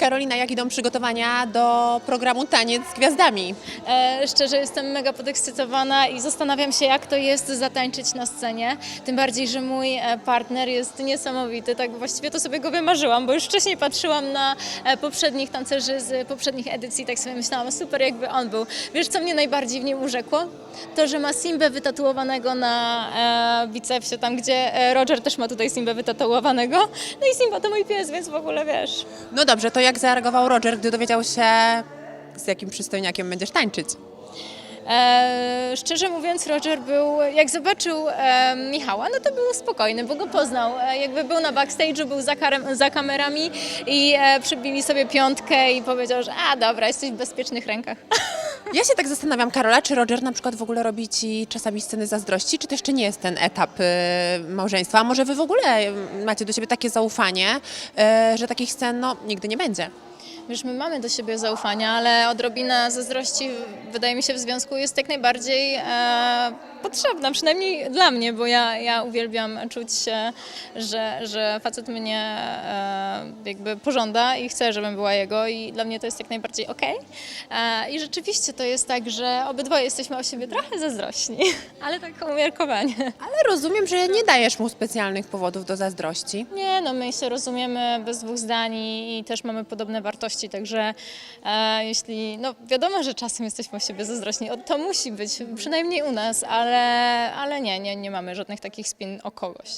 Karolina, jak idą przygotowania do programu Taniec z Gwiazdami? E, szczerze jestem mega podekscytowana i zastanawiam się, jak to jest zatańczyć na scenie. Tym bardziej, że mój e, partner jest niesamowity. Tak właściwie to sobie go wymarzyłam, bo już wcześniej patrzyłam na e, poprzednich tancerzy z poprzednich edycji, tak sobie myślałam, super jakby on był. Wiesz, co mnie najbardziej w nim urzekło? To, że ma Simbę wytatuowanego na e, bicepsie, tam gdzie e, Roger też ma tutaj Simbę wytatuowanego. No i Simba to mój pies, więc w ogóle wiesz. No dobrze, to jak zareagował Roger, gdy dowiedział się, z jakim przystojniakiem będziesz tańczyć? E, szczerze mówiąc, Roger był, jak zobaczył e, Michała, no to był spokojny, bo go poznał. E, jakby był na backstage'u, był za, karem, za kamerami i e, przybili sobie piątkę i powiedział, że a dobra, jesteś w bezpiecznych rękach. Ja się tak zastanawiam, Karola, czy Roger na przykład w ogóle robi ci czasami sceny zazdrości, czy to jeszcze nie jest ten etap y, małżeństwa? A może wy w ogóle macie do siebie takie zaufanie, y, że takich scen no, nigdy nie będzie? Wiesz, my mamy do siebie zaufania, ale odrobina zazdrości, wydaje mi się, w związku jest jak najbardziej e, potrzebna, przynajmniej dla mnie, bo ja, ja uwielbiam czuć się, że, że facet mnie e, jakby pożąda i chce, żebym była jego i dla mnie to jest jak najbardziej okej. E, I rzeczywiście to jest tak, że obydwoje jesteśmy o siebie trochę zazdrośni, ale tak umiarkowanie. Ale rozumiem, że nie dajesz mu specjalnych powodów do zazdrości. Nie, no my się rozumiemy bez dwóch zdań i też mamy podobne wartości, także e, jeśli, no wiadomo, że czasem jesteśmy o siebie zazdrośni, o, to musi być, przynajmniej u nas, ale, ale nie, nie, nie mamy żadnych takich spin o kogoś.